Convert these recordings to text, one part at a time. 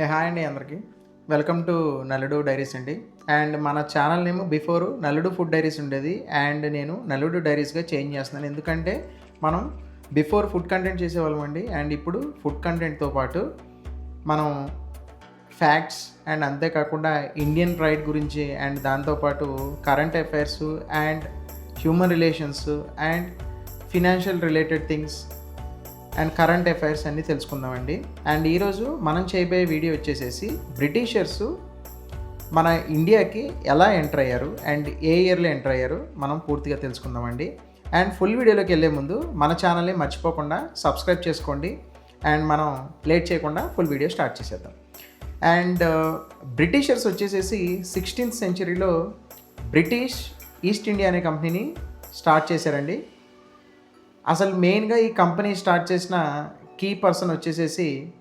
ఏ hi అండి అందరికీ. Welcome to Naludu diaries అండి. అండ్ మన channel name before Naludu food diaries ఉండేది. అండ్ నేను నలుడు డైరీస్గా చేంజ్ చేస్తున్నాను. ఎందుకంటే మనం బిఫోర్ ఫుడ్ కంటెంట్ చేసేవాళ్ళం అండి. అండ్ ఇప్పుడు ఫుడ్ కంటెంట్తో పాటు మనం ఫ్యాక్ట్స్ అండ్ అంతేకాకుండా ఇండియన్ ప్రైడ్ గురించి అండ్ దాంతోపాటు current affairs and human relations and financial related things and current affairs అన్నీ తెలుసుకుందామండి. అండ్ ఈరోజు మనం చేయబోయే వీడియో వచ్చేసేసి బ్రిటిషర్స్ మన ఇండియాకి ఎలా ఎంటర్ అయ్యారు అండ్ ఏ ఇయర్లో ఎంటర్ అయ్యారు మనం పూర్తిగా తెలుసుకుందామండి. అండ్ ఫుల్ వీడియోలోకి వెళ్ళే ముందు మన ఛానల్ని మర్చిపోకుండా సబ్స్క్రైబ్ చేసుకోండి. అండ్ మనం లేట్ చేయకుండా ఫుల్ వీడియో స్టార్ట్ చేసేద్దాం. అండ్ uh, బ్రిటిషర్స్ వచ్చేసేసి సిక్స్టీన్త్ సెంచరీలో బ్రిటిష్ ఈస్ట్ ఇండియా అనే కంపెనీని స్టార్ట్ చేశారండి. అసలు మెయిన్గా ఈ కంపెనీ స్టార్ట్ చేసిన కీ పర్సన్ వచ్చేసేసి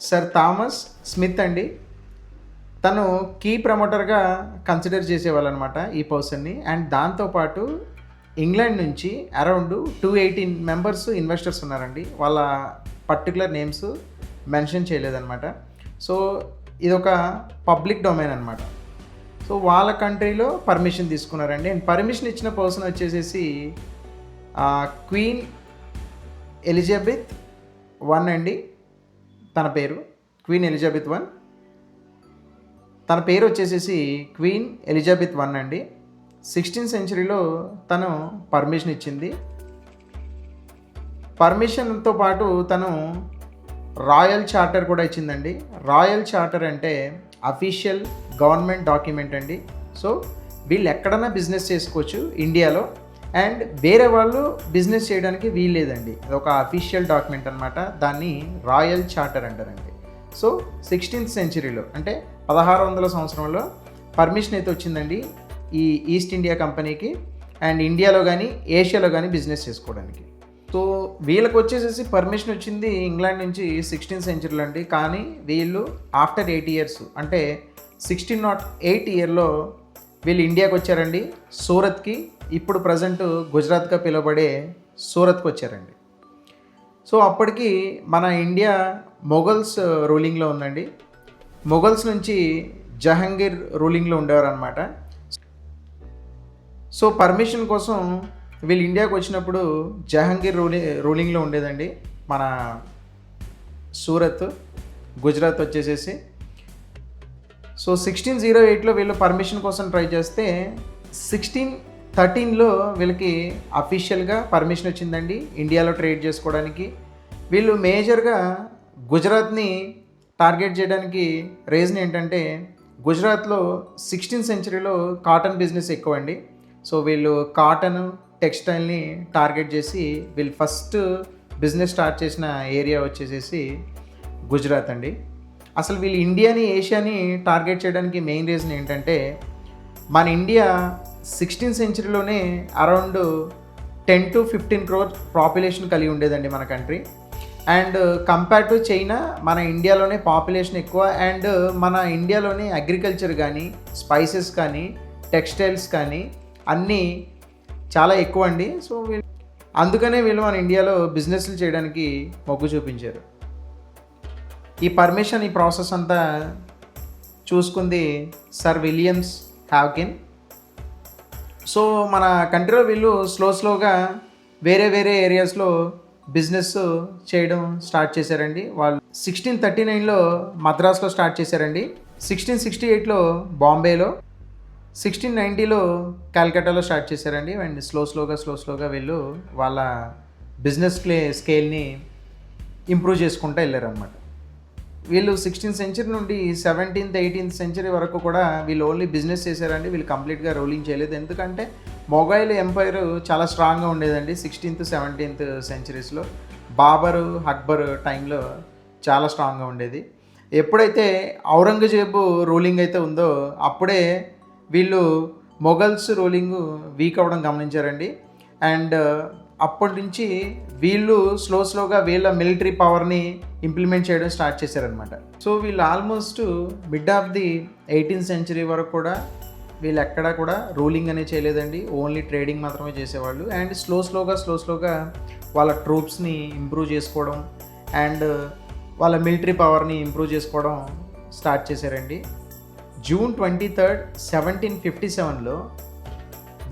సర్ థామస్ స్మిత్ అండి. తను కీ ప్రమోటర్గా కన్సిడర్ చేసేవాళ్ళు అనమాట ఈ పర్సన్ని. అండ్ దాంతోపాటు ఇంగ్లాండ్ నుంచి around two eighteen members investors ఉన్నారండి. వాళ్ళ పర్టికులర్ నేమ్స్ మెన్షన్ చేయలేదన్నమాట సో ఇది ఒక పబ్లిక్ డొమైన్ అనమాట. సో వాళ్ళ కంట్రీలో పర్మిషన్ తీసుకున్నారండి. అండ్ పర్మిషన్ ఇచ్చిన పర్సన్ వచ్చేసేసి క్వీన్ ఎలిజబెత్ వన్ అండి. తన పేరు. Queen Elizabeth one. తన పేరు వచ్చేసేసి క్వీన్ ఎలిజబెత్ వన్ అండి. సిక్స్టీన్ సెంచరీలో తను పర్మిషన్ ఇచ్చింది. పర్మిషన్తో పాటు తను రాయల్ చార్టర్ కూడా ఇచ్చిందండి. రాయల్ చార్టర్ అంటే అఫీషియల్ గవర్నమెంట్ డాక్యుమెంట్ అండి. సో వీళ్ళు ఎక్కడైనా బిజినెస్ చేసుకోవచ్చు ఇండియాలో. అండ్ వేరే వాళ్ళు బిజినెస్ చేయడానికి వీల్లేదండి. అది ఒక అఫీషియల్ డాక్యుమెంట్ అనమాట దాన్ని రాయల్ చార్టర్ అంటారండి. సో సిక్స్టీన్త్ సెంచరీలో అంటే పదహారు వందల సంవత్సరంలో పర్మిషన్ అయితే వచ్చిందండి ఈ ఈస్ట్ ఇండియా కంపెనీకి అండ్ ఇండియాలో కానీ ఏషియాలో కానీ బిజినెస్ చేసుకోవడానికి. సో వీళ్ళకి వచ్చేసేసి పర్మిషన్ వచ్చింది ఇంగ్లాండ్ నుంచి సిక్స్టీన్త్ సెంచరీలో అండి. కానీ వీళ్ళు ఆఫ్టర్ ఎయిట్ ఇయర్స్ అంటే సిక్స్టీన్ నాట్ ఎయిట్ ఇయర్లో వీళ్ళు ఇండియాకి వచ్చారండి. సూరత్కి ఇప్పుడు ప్రజెంట్ గుజరాత్గా పిలువబడే సూరత్కి వచ్చారండి. సో అప్పటికి మన ఇండియా మొఘల్స్ రూలింగ్లో ఉందండి. మొఘల్స్ నుంచి జహంగీర్ రూలింగ్లో ఉండేవారు అనమాట సో పర్మిషన్ కోసం వీళ్ళు ఇండియాకి వచ్చినప్పుడు జహంగీర్ రూలింగ్ రూలింగ్లో ఉండేదండి మన సూరత్ గుజరాత్ వచ్చేసేసి. సో సిక్స్టీన్ జీరో ఎయిట్లో వీళ్ళు పర్మిషన్ కోసం ట్రై చేస్తే సిక్స్టీన్ థర్టీన్లో వీళ్ళకి అఫీషియల్గా పర్మిషన్ వచ్చిందండి ఇండియాలో ట్రేడ్ చేసుకోవడానికి. వీళ్ళు మేజర్గా గుజరాత్ని టార్గెట్ చేయడానికి రీజన్ ఏంటంటే గుజరాత్లో సిక్స్టీన్ సెంచరీలో కాటన్ బిజినెస్ ఎక్కువ అండి సో వీళ్ళు కాటన్ టెక్స్టైల్ని టార్గెట్ చేసి వీళ్ళు ఫస్ట్ బిజినెస్ స్టార్ట్ చేసిన ఏరియా వచ్చేసేసి గుజరాత్ అండి. అసలు వీళ్ళు ఇండియాని ఏషియాని టార్గెట్ చేయడానికి మెయిన్ రీజన్ ఏంటంటే మన India sixteen సెంచరీలోనే around ten to fifteen crore population కలిగి ఉండేదండి మన country. And compare to China మన ఇండియాలోనే పాపులేషన్ ఎక్కువ. అండ్ మన ఇండియాలోనే అగ్రికల్చర్ కానీ స్పైసెస్ కానీ టెక్స్టైల్స్ కానీ అన్నీ చాలా ఎక్కువ అండి. సో వీళ్ళు అందుకనే వీళ్ళు మన ఇండియాలో బిజినెస్లు చేయడానికి మొగ్గు చూపించారు. ఈ పర్మిషన్ ఈ ప్రాసెస్ అంతా చూసుకుంది సర్ విలియమ్స్ హ్యావ్కిన్ సో మన కంట్రీలో వీళ్ళు స్లో స్లోగా వేరే వేరే ఏరియాస్లో బిజినెస్ చేయడం స్టార్ట్ చేశారండి. వాళ్ళు సిక్స్టీన్ థర్టీ నైన్లో మద్రాస్లో స్టార్ట్ చేశారండి. సిక్స్టీన్ సిక్స్టీ ఎయిట్లో బాంబేలో సిక్స్టీన్ నైంటీలో కాల్కటాలో స్టార్ట్ చేశారండి. అండ్ స్లో స్లోగా స్లో స్లోగా వీళ్ళు వాళ్ళ బిజినెస్ ప్లే స్కేల్ని ఇంప్రూవ్ చేసుకుంటూ వెళ్ళారనమాట వీళ్ళు సిక్స్టీన్త్ సెంచరీ నుండి సెవెంటీన్త్ ఎయిటీన్త్ సెంచరీ వరకు కూడా వీళ్ళు ఓన్లీ బిజినెస్ చేశారండి. వీళ్ళు కంప్లీట్గా రూలింగ్ చేయలేదు. ఎందుకంటే మొబైల్ ఎంపైర్ చాలా స్ట్రాంగ్గా ఉండేదండి సిక్స్టీన్త్ సెవెంటీన్త్ సెంచరీస్లో. బాబరు అక్బర్ టైంలో చాలా స్ట్రాంగ్గా ఉండేది. ఎప్పుడైతే ఔరంగజేబు రూలింగ్ అయితే ఉందో అప్పుడే వీళ్ళు మొఘల్స్ రూలింగ్ వీక్ అవ్వడం గమనించారండి. అండ్ అప్పటి నుంచి వీళ్ళు స్లో స్లోగా వీళ్ళ మిలిటరీ పవర్ని ఇంప్లిమెంట్ చేయడం స్టార్ట్ చేశారనమాట సో వీళ్ళు almost mid of the eighteenth century వరకు కూడా వీళ్ళు ఎక్కడా కూడా రూలింగ్ అనేది చేయలేదండి. ఓన్లీ ట్రేడింగ్ మాత్రమే చేసేవాళ్ళు. అండ్ స్లో స్లోగా స్లో స్లోగా వాళ్ళ ట్రూప్స్ని ఇంప్రూవ్ చేసుకోవడం అండ్ వాళ్ళ మిలిటరీ పవర్ని ఇంప్రూవ్ చేసుకోవడం స్టార్ట్ చేశారండి. June twenty third seventeen fifty సెవెన్లో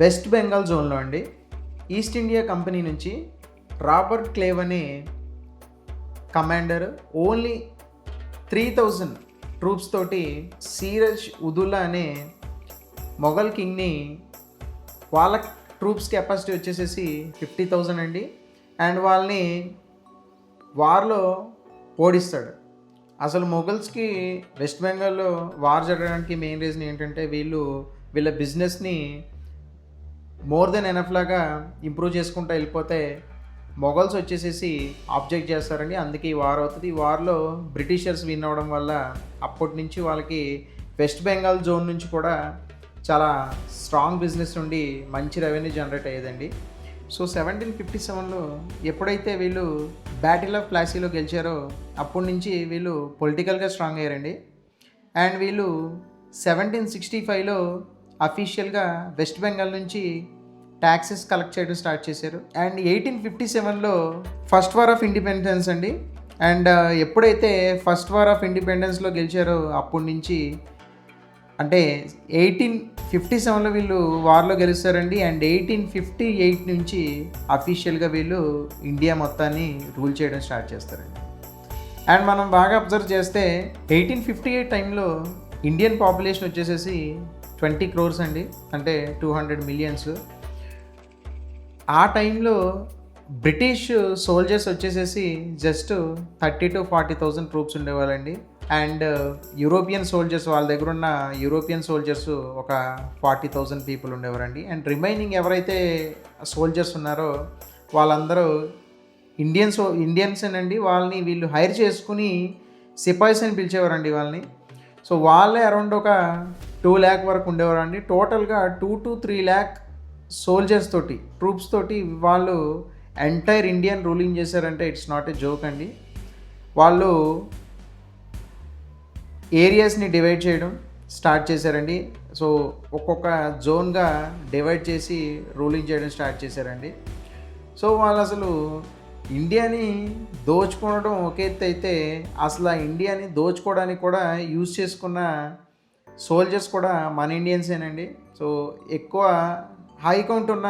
వెస్ట్ బెంగాల్ జోన్లో అండి. ఈస్ట్ ఇండియా కంపెనీ నుంచి రాబర్ట్ క్లేవ్ అనే commander only three thousand troops తోటి సీరజ్ ఉదుల్లా అనే మొఘల్ కింగ్ని వాళ్ళ ట్రూప్స్ కెపాసిటీ వచ్చేసేసి ఫిఫ్టీ థౌజండ్ అండి. అండ్ వాళ్ళని వార్లో ఓడిస్తాడు. అసలు మొఘల్స్కి వెస్ట్ బెంగాల్లో వార్ జరగడానికి మెయిన్ రీజన్ ఏంటంటే వీళ్ళు వీళ్ళ బిజినెస్ని మోర్ దెన్ ఎనఫ్ లాగా ఇంప్రూవ్ చేసుకుంటూ వెళ్ళిపోతే మొఘల్స్ వచ్చేసేసి ఆబ్జెక్ట్ చేస్తారండి. అందుకే ఈ వార్ అవుతుంది. ఈ వార్లో బ్రిటిషర్స్ విన్ అవ్వడం వల్ల అప్పటి నుంచి వాళ్ళకి వెస్ట్ బెంగాల్ జోన్ నుంచి కూడా చాలా స్ట్రాంగ్ బిజినెస్ నుండి మంచి రెవెన్యూ జనరేట్ అయ్యేదండి. సో సెవెంటీన్ ఫిఫ్టీ సెవెన్లో ఎప్పుడైతే వీళ్ళు బ్యాటిల్ ఆఫ్ ప్లాసీలో గెలిచారో అప్పటి నుంచి వీళ్ళు పొలిటికల్గా స్ట్రాంగ్ అయ్యారండి. అండ్ వీళ్ళు సెవెంటీన్ సిక్స్టీ ఫైవ్లో అఫీషియల్గా వెస్ట్ బెంగాల్ నుంచి ట్యాక్సెస్ కలెక్ట్ చేయడం స్టార్ట్ చేశారు. అండ్ ఎయిటీన్ ఫిఫ్టీ సెవెన్లో ఫస్ట్ వార్ ఆఫ్ ఇండిపెండెన్స్ అండి. అండ్ ఎప్పుడైతే ఫస్ట్ వార్ ఆఫ్ ఇండిపెండెన్స్లో గెలిచారో అప్పటి నుంచి అంటే ఎయిటీన్ ఫిఫ్టీ సెవెన్లో వీళ్ళు వార్లో గెలుస్తారండి. అండ్ ఎయిటీన్ ఫిఫ్టీ ఎయిట్ నుంచి అఫీషియల్గా వీళ్ళు ఇండియా మొత్తాన్ని రూల్ చేయడం స్టార్ట్ చేస్తారండి. అండ్ మనం బాగా అబ్జర్వ్ చేస్తే ఎయిటీన్ ఫిఫ్టీ ఎయిట్ టైంలో ఇండియన్ పాపులేషన్ వచ్చేసేసి ట్వంటీ క్రోర్స్ అండి. అంటే టూ హండ్రెడ్ మిలియన్స్. ఆ టైంలో బ్రిటిష్ సోల్జర్స్ వచ్చేసేసి just thirty to forty thousand troops ఉండేవాళ్ళండి. And uh, European soldiers వాళ్ళ దగ్గర ఉన్న యూరోపియన్ సోల్జర్స్ ఒక ఫార్టీ థౌజండ్ పీపుల్ ఉండేవారండి. అండ్ రిమైనింగ్ ఎవరైతే సోల్జర్స్ ఉన్నారో వాళ్ళందరూ ఇండియన్ సో ఇండియన్స్ అండి వాళ్ళని వీళ్ళు హైర్ చేసుకుని సిపాయిస్ అని పిలిచేవారండి వాళ్ళని. సో వాళ్ళే అరౌండ్ ఒక టూ ల్యాక్ వరకు ఉండేవారండి టోటల్గా two to three lakh soldiers తోటి ట్రూప్స్ తోటి వాళ్ళు ఎంటైర్ ఇండియన్ రూలింగ్ చేశారంటే ఇట్స్ నాట్ ఏ జోక్ అండి. వాళ్ళు ఏరియాస్ని డివైడ్ చేయడం స్టార్ట్ చేశారండి. సో ఒక్కొక్క జోన్గా డివైడ్ చేసి రూలింగ్ చేయడం స్టార్ట్ చేశారండి. సో వాళ్ళు అసలు ఇండియాని దోచుకోవడం ఒక ఎత్తు అయితే అసలు ఆ ఇండియాని దోచుకోవడానికి కూడా యూజ్ చేసుకున్న సోల్జర్స్ కూడా మన ఇండియన్సేనండి సో ఎక్కువ హై కౌంట్ ఉన్న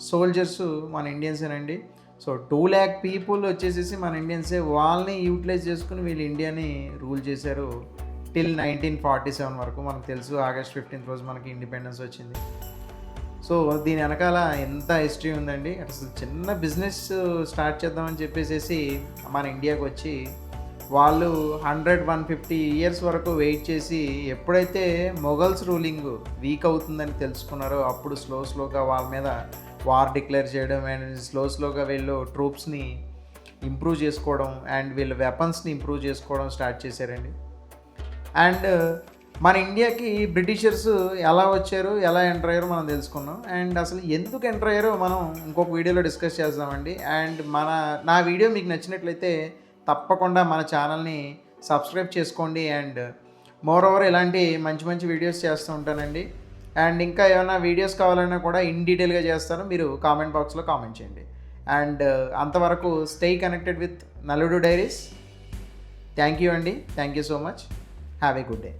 సోల్జర్స్ మన ఇండియన్సేనండి సో టూ ల్యాక్ పీపుల్ వచ్చేసేసి మన ఇండియన్సే వాళ్ళని యూటిలైజ్ చేసుకుని వీళ్ళు ఇండియాని రూల్ చేశారు టిల్ నైన్టీన్ ఫార్టీ సెవెన్ వరకు. మనకు తెలుసు ఆగస్ట్ ఫిఫ్టీన్త్ రోజు మనకి ఇండిపెండెన్స్ వచ్చింది. సో దీని వెనకాల ఎంత హిస్టరీ ఉందండి? అసలు చిన్న బిజినెస్ స్టార్ట్ చేద్దామని చెప్పేసి మన ఇండియాకి వచ్చి వాళ్ళు హండ్రెడ్ వన్ ఫిఫ్టీ ఇయర్స్ వరకు వెయిట్ చేసి ఎప్పుడైతే మొఘల్స్ రూలింగ్ వీక్ అవుతుందని తెలుసుకున్నారో అప్పుడు స్లో స్లోగా వాళ్ళ మీద వార్ డిక్లేర్ చేయడం అండ్ స్లో స్లోగా వీళ్ళు ట్రూప్స్ని ఇంప్రూవ్ చేసుకోవడం అండ్ వీళ్ళ వెపన్స్ని ఇంప్రూవ్ చేసుకోవడం స్టార్ట్ చేశారండి. అండ్ మన ఇండియాకి బ్రిటిషర్స్ ఎలా వచ్చారు ఎలా ఎంటర్ అయ్యారో మనం తెలుసుకున్నాం అండ్ అసలు ఎందుకు ఎంటర్ అయ్యారో మనం ఇంకొక వీడియోలో డిస్కస్ చేద్దామండి. అండ్ మన నా వీడియో మీకు నచ్చినట్లయితే తప్పకుండా మన ఛానల్ని సబ్స్క్రైబ్ చేసుకోండి అండ్ మోర్ ఓవర్ ఇలాంటి మంచి మంచి వీడియోస్ చేస్తూ ఉంటానండి. అండ్ ఇంకా ఏమైనా వీడియోస్ కావాలన్నా కూడా ఇన్ డీటెయిల్గా చేస్తాను. మీరు కామెంట్ బాక్స్లో కామెంట్ చేయండి. అండ్ అంతవరకు stay connected with Naludu diaries. Thank you అండి. Thank you so much. Have a good day.